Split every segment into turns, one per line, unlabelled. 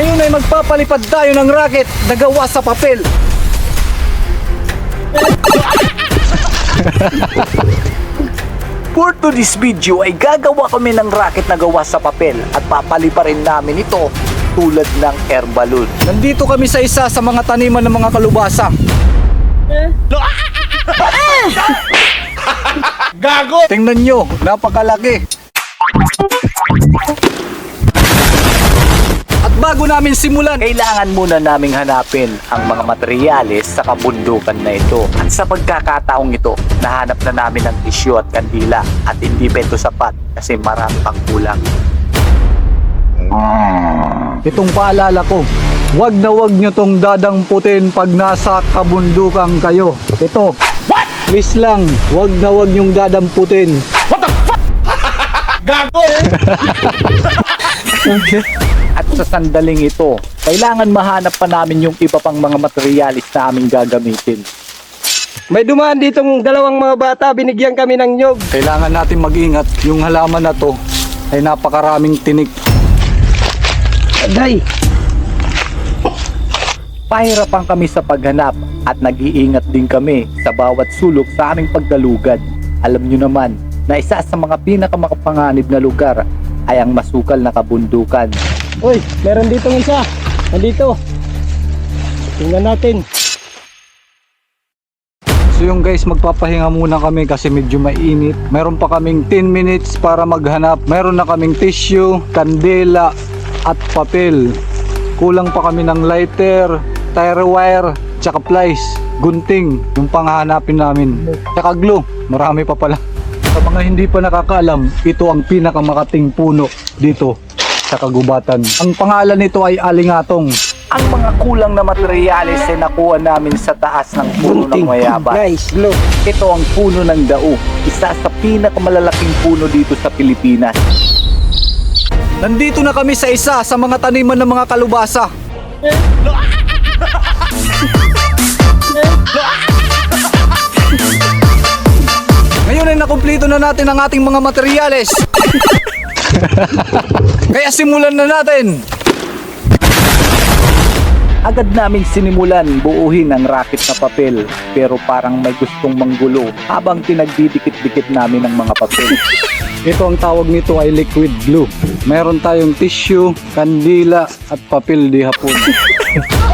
Ngayon ay magpapalipad tayo ng racket na gawa sa papel. For today's video ay gagawa kami ng racket na gawa sa papel at papaliparin namin ito tulad ng air balloon. Nandito kami sa isa sa mga taniman ng mga kalubasa.
Gago!
Tingnan nyo, napakalaki. Bago namin simulan, kailangan muna naming hanapin ang mga materyales sa kabundukan na ito. At sa pagkakataong ito, nahanap na namin ang tisyo at kandila at hindi pa ito sapat kasi marami pang kulang. Itong paalala ko, wag na wag nyo tong dadangputin pag nasa kabundukan kayo. Ito, please lang, wag na wag nyong dadamputin.
Gago!
At sa sandaling ito, kailangan mahanap pa namin yung iba pang mga materialis na aming gagamitin.
May dumaan ditong dalawang mga bata, binigyan kami ng nyog.
Kailangan natin mag-ingat yung halaman na to ay napakaraming tinik.
Agay!
Pahirapan kami sa paghanap at nag-iingat din kami sa bawat sulok sa aming pagdalugad. Alam nyo naman na isa sa mga pinakamakapanganib na lugar ay ang masukal na kabundukan.
Uy, meron ditong isa. Nandito. Tingnan natin.
So yung guys, magpapahinga muna kami kasi medyo mainit. Meron pa kaming 10 minutes para maghanap. Meron na kaming tissue, kandela, at papel. Kulang pa kami ng lighter, tire wire, tsaka plies, gunting, yung panghahanapin namin. Tsaka glue, marami pa pala. Sa mga hindi pa nakakaalam, ito ang pinakamakating puno dito sa kagubatan. Ang pangalan nito ay alingatong. Ang mga kulang na materyales ay nakuha namin sa taas ng puno ng mayabas.
Nice, glow.
Ito ang puno ng dao, isa sa pinakamalalaking puno dito sa Pilipinas. Nandito na kami sa isa sa mga taniman ng mga kalubasa. Ngayon ay nakumpleto na natin ang ating mga materyales. Kaya simulan na natin. Agad namin sinimulan buuhin ang racket na papel pero parang may gustong manggulo habang pinagdidikit-dikit namin ang mga papel. Ito ang tawag nito ay liquid glue. Meron tayong tissue, kandila at papel di hapon.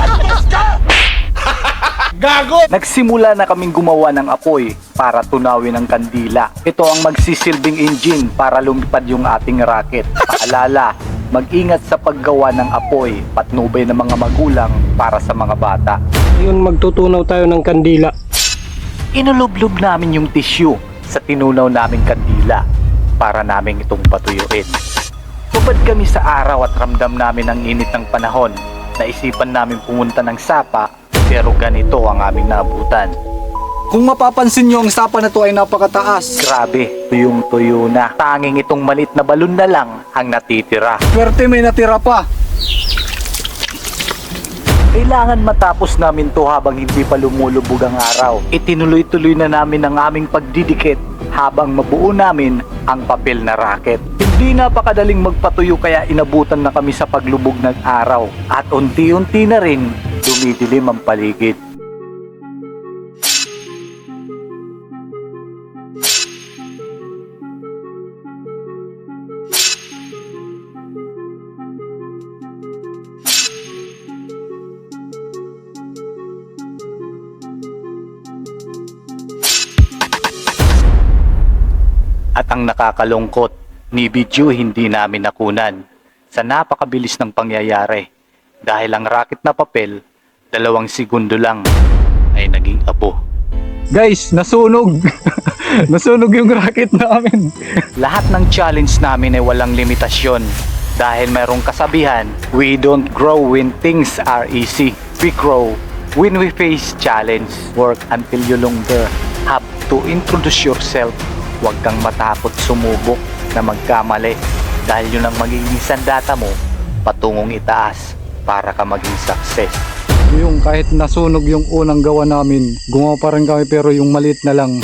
Gago!
Nagsimula na kaming gumawa ng apoy para tunawin ang kandila. Ito ang magsisilbing engine para lumipad yung ating racket. Paalala, mag-ingat sa paggawa ng apoy, patnubay ng mga magulang para sa mga bata.
Ngayon magtutunaw tayo ng kandila.
Inulublob namin yung tissue sa tinunaw naming kandila para namin itong patuyuin. Tubad kami sa araw at ramdam namin ang init ng panahon. Naisipan namin pumunta ng sapa pero ganito ang aming naabutan. Kung mapapansin nyo, ang sapa na to ay napakataas. Grabe, tuyong tuyo na. Tanging itong malit na balon na lang ang natitira. Swerte may natira pa. Kailangan matapos namin to habang hindi pa lumulubog ang araw. Itinuloy-tuloy na namin ang aming pagdidikit habang mabuo namin ang papel na racket. Hindi napakadaling magpatuyo kaya inabutan na kami sa paglubog ng araw at unti-unti na rin dumidilim ang paligid. At ang nakakalungkot, ni video hindi namin nakunan sa napakabilis ng pangyayari dahil ang racket na papel, dalawang segundo lang ay naging abo. Guys, nasunog! nasunog yung racket namin. Lahat ng challenge namin ay walang limitasyon dahil mayroong kasabihan, we don't grow when things are easy. We grow when we face challenge. Work until you longer have to introduce yourself. Huwag kang matakot sumubok na magkamali dahil yun ang magiging sandata mo patungong itaas para ka maging success. Yung kahit nasunog yung unang gawa namin, gumawa pa rin kami pero yung maliit na lang.